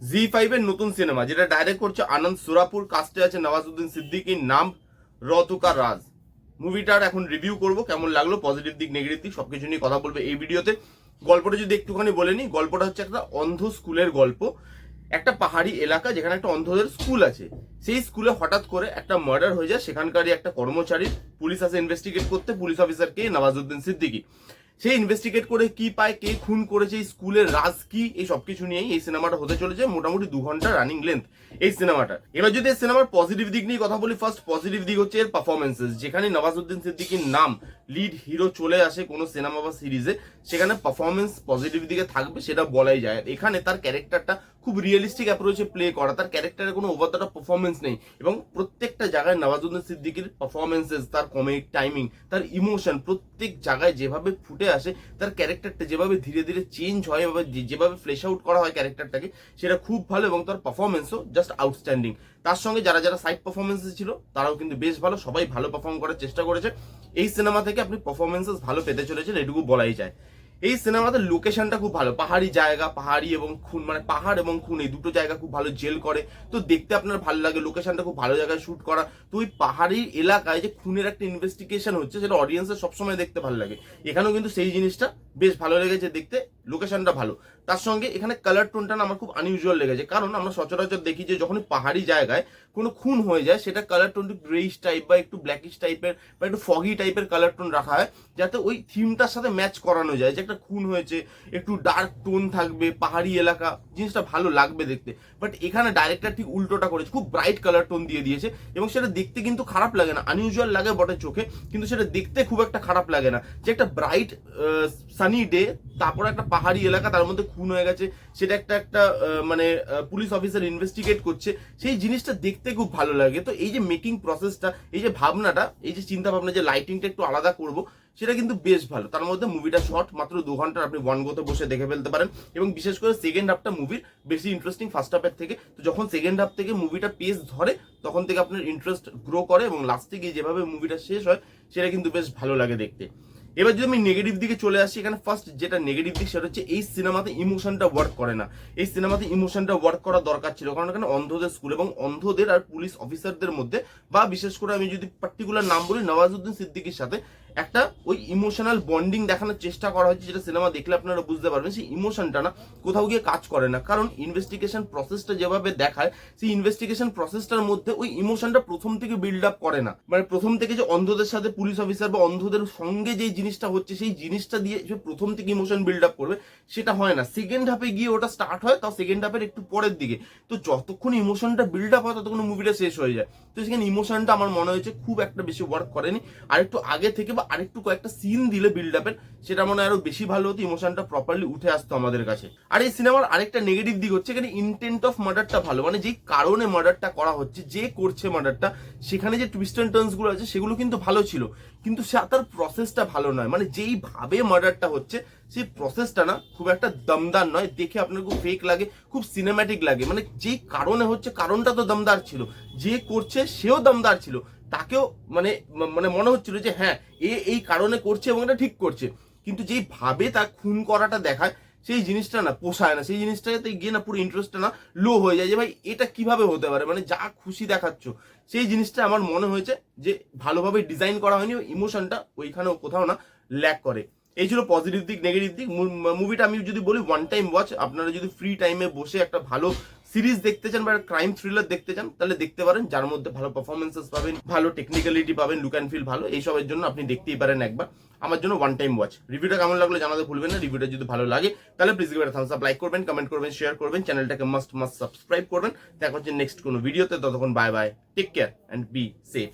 জি ফাইভের নতুন সিনেমা যেটা ডাইরেক্ট করছে আনন্দ সুরাপুর কাস্টে আছে নওয়াজুদ্দিন সিদ্দিকীর নাম রতুকা রাজ। মুভিটার এখন রিভিউ করব, কেমন লাগল পজিটিভ দিক নেগেটিভ দিক, সবকিছু নিয়ে কথা বলব এই ভিডিওতে গল্পটা যদি একটুখানি বলে নিই, গল্পটা হচ্ছে একটা অন্ধ স্কুলের গল্প। একটা পাহাড়ি এলাকা, যেখানে একটা অন্ধদের স্কুল আছে। সেই স্কুলে হঠাৎ করে একটা মার্ডার হয়ে যায়, সেখানকারই একটা কর্মচারী, পুলিশ আসে ইনভেস্টিগেট করতে, পুলিশ অফিসার কে, নওয়াজুদ্দিন সিদ্দিকী। সে ইনভেস্টিগেট করে কি পায়, কে খুন করেছে স্কুলের রাজ কি, এই সবকিছু নিয়েই এই সিনেমাটা হতে চলেছে মোটামুটি দু ঘণ্টা রানিং লেন্থ এই সিনেমাটা। এবার যদি এই সিনেমার পজিটিভ দিক নিয়ে কথা বলি ফার্স্ট পজিটিভ দিক হচ্ছে এর পারফরমেন্সেস যেখানে নবাজুদ্দিন সিদ্দিকীর নাম লিড হিরো চলে আসে কোনো সিনেমা বা সিরিজে সেখানে পারফরমেন্স পজিটিভ দিকে থাকবে সেটা বলাই যায়। এখানে তার ক্যারেক্টারটা খুব রিয়েলিস্টিক অ্যাপ্রোচে প্লে করা। তার ক্যারেক্টারের কোনো ওভার দ্য পারফরমেন্স নেই। এবং প্রত্যেকটা জায়গায় নওয়াজুদ্দিন সিদ্দিকির পারফরমেন্সেস তার কমেডিক টাইমিং তার ইমোশন প্রত্যেক জায়গায় যেভাবে ফুটে আসে, তার ক্যারেক্টারটা যেভাবে ধীরে ধীরে চেঞ্জ হয় বা যে- যেভাবে ফ্লেশ আউট করা হয় ক্যারেক্টারটাকে সেটা খুব ভালো এবং তার পারফরমেন্সও জাস্ট আউটস্ট্যান্ডিং তার সঙ্গে যারা যারা সাইড পারফরমেন্সেস ছিল, তারাও কিন্তু বেশ ভালো, সবাই ভালো পারফর্ম করার চেষ্টা করেছে। এই সিনেমা থেকে আপনি পারফরমেন্সেস ভালো পেতে চলেছেন, এটুকু বলাই যায়। এই সিনেমাতে লোকেশনটা খুব ভালো। পাহাড়ি জায়গা, পাহাড়ি এবং খুন মানে পাহাড় এবং খুন, এই দুটো জায়গা খুব ভালো জেল করে। তো দেখতে আপনার ভালো লাগে লোকেশনটা খুব ভালো জায়গায় শুট করা। তো ওই পাহাড়ি এলাকায় যে খুনের একটা ইনভেস্টিগেশন হচ্ছে, সেটা অডিয়েন্সের সবসময় দেখতে ভালো লাগে। এখানেও কিন্তু সেই জিনিসটা বেশ ভালো লেগেছে দেখতে লোকেশনটা ভালো। তার সঙ্গে এখানে কালার টোনটা আমার খুব আনইউজুয়াল লেগেছে। কারণ আমরা সচরাচর দেখি যে যখন পাহাড়ি জায়গায় কোনো খুন হয়ে যায়, সেটা কালার টোন একটু গ্রেইশ টাইপ বা একটু ব্ল্যাকিশ টাইপের বা একটু ফগি টাইপের কালার টোন রাখা হয়, যাতে ওই থিমটার সাথে ম্যাচ করানো যায়। যে একটা খুন হয়েছে, একটু ডার্ক টোন থাকবে, পাহাড়ি এলাকা, জিনিসটা ভালো লাগবে দেখতে। বাট এখানে ডাইরেক্টর ঠিক উল্টোটা করেছে, খুব ব্রাইট কালার টোন দিয়ে দিয়েছে, এবং সেটা দেখতে কিন্তু খারাপ লাগে না। আনইউজুয়াল লাগে বটে চোখে, কিন্তু সেটা দেখতে খুব একটা খারাপ লাগে না। যে একটা ব্রাইট সানি ডে তারপর একটা পাহাড়ি এলাকা, তার মধ্যে খুন হয়ে গেছে, সেটা একটা একটা মানে পুলিশ অফিসার ইনভেস্টিগেট করছে, সেই জিনিসটা দেখতে খুব ভালো লাগে। তো এই যে মেকিং প্রসেসটা এই যে ভাবনাটা, এই যে চিন্তা ভাবনা যে লাইটিংটা একটু আলাদা করব সেটা কিন্তু বেশ ভালো। তার মধ্যে মুভিটা শর্ট মাত্র দু ঘণ্টার আপনি ওয়ান গোতে বসে দেখে ফেলতে পারেন। এবং বিশেষ করে সেকেন্ড হাফটা মুভির বেশি ইন্টারেস্টিং ফার্স্ট হাফের থেকে। তো যখন সেকেন্ড হাফ থেকে মুভিটা পেস ধরে, তখন থেকে আপনার ইন্টারেস্ট গ্রো করে এবং লাস্টে গিয়ে যেভাবে মুভিটা শেষ হয়, সেটা কিন্তু বেশ ভালো লাগে দেখতে। এবার যদি আমি নেগেটিভ দিকে চলে আসি, এখানে ফার্স্ট যেটা নেগেটিভ দিক, সেটা হচ্ছে এই সিনেমাতে ইমোশনটা ওয়ার্ক করে না। এই সিনেমাতে ইমোশনটা ওয়ার্ক করা দরকার ছিল। কারণ এখানে অন্ধদের স্কুল এবং অন্ধদের আর পুলিশ অফিসারদের মধ্যে বা বিশেষ করে আমি যদি পার্টিকুলার নাম বলি, নওয়াজুদ্দিন সিদ্দিকির সাথে একটা ওই ইমোশনাল বন্ডিং দেখানোর চেষ্টা করা হয়েছে যেটা সিনেমা দেখলে আপনারা বুঝতে পারবেন, সেই ইমোশনটা না কোথাও গিয়ে কাজ করে না। কারণ ইনভেস্টিগেশন প্রসেসটা যেভাবে দেখায়, সেই ইনভেস্টিগেশন প্রসেসটার মধ্যে ওই ইমোশনটা প্রথম থেকে বিল্ড আপ করে না। মানে প্রথম থেকে যে অন্ধদের সাথে পুলিশ অফিসার বা অন্ধদের সঙ্গে যে জিনিসটা হচ্ছে, সেই জিনিসটা দিয়ে যে প্রথম থেকে ইমোশন বিল্ড আপ করবে, সেটা হয় না। সেকেন্ড হাফে গিয়ে ওটা স্টার্ট হয়, তাও সেকেন্ড হাফের একটু পরের দিকে। তো যতক্ষণ ইমোশনটা বিল্ড আপ হয়, ততক্ষণ মুভিটা শেষ হয়ে যায়। তো সেখানে ইমোশনটা আমার মনে হয়েছে খুব একটা বেশি ওয়ার্ক করেনি। আর একটু আগে থেকে বা আরেকটু কয়েকটা সিন দিলে বিল্ড আপের সেটা মনে হয় আরও বেশি ভালো হতো ইমোশনটা প্রপারলি উঠে আসতো আমাদের কাছে। আর এই সিনেমার আরেকটা নেগেটিভ দিক হচ্ছে এখানে ইন্টেন্ট অফ মার্ডারটা ভালো মানে যেই কারণে মার্ডারটা করা হচ্ছে, যে করছে মার্ডারটা সেখানে যে টুইস্ট অ্যান্ড টার্নসগুলো আছে, সেগুলো কিন্তু ভালো ছিল। কিন্তু সে তার প্রসেসটা ভালো নয় মানে যেইভাবে মার্ডারটা হচ্ছে, সেই প্রসেসটা না, খুব একটা দমদার নয়, দেখে আপনার খুব ফেক লাগে, খুব সিনেম্যাটিক লাগে। মানে যেই কারণে হচ্ছে, কারণটা তো দমদার ছিল, যে করছে সেও দমদার ছিল। তাকেও মানে মানে মনে হচ্ছিল যে হ্যাঁ এ এই কারণে করছে এবং এটা ঠিক করছে। কিন্তু যেই ভাবে তার খুন করাটা দেখায়, সেই জিনিসটা না পোষায় না। সেই জিনিসটাতে গিয়ে না পুরো ইন্টারেস্টটা না লো হয়ে যায় যে, ভাই, এটা কীভাবে হতে পারে? মানে যা খুশি দেখাচ্ছ। সেই জিনিসটা আমার মনে হয়েছে যে, ভালোভাবে ডিজাইন করা হয়নি ইমোশনটা ওইখানেও কোথাও না ল্যাক করে। এই ছিল পজিটিভ দিক নেগেটিভ দিক। মুভিটা আমি যদি বলি ওয়ান টাইম ওয়াচ আপনারা যদি ফ্রি টাইমে বসে একটা ভালো সিরিজ দেখতে চান বা ক্রাইম থ্রিলার দেখতে চান, তাহলে দেখতে পারেন, যার মধ্যে ভালো পারফরমেন্সেস পাবেন, ভালো টেকনিক্যালিটি পাবেন লুক অ্যান্ড ফিল ভালো, এইসবের জন্য আপনি দেখতেই পারেন একবার। আমার জন্য ওয়ান টাইম ওয়াচ রিভিউটা কেমন লাগল জানাতে ভুলবেন না রিভিউটা যদি ভালো লাগে, তাহলে please give thumbs up like করবেন কমেন্ট করবেন শেয়ার করবেন চ্যানেলটাকে মাস্ট মাস্ট সাবস্ক্রাইব করবেন। দেখা হচ্ছে নেক্সট কোনো ভিডিওতে ততক্ষণ bye bye take care and be safe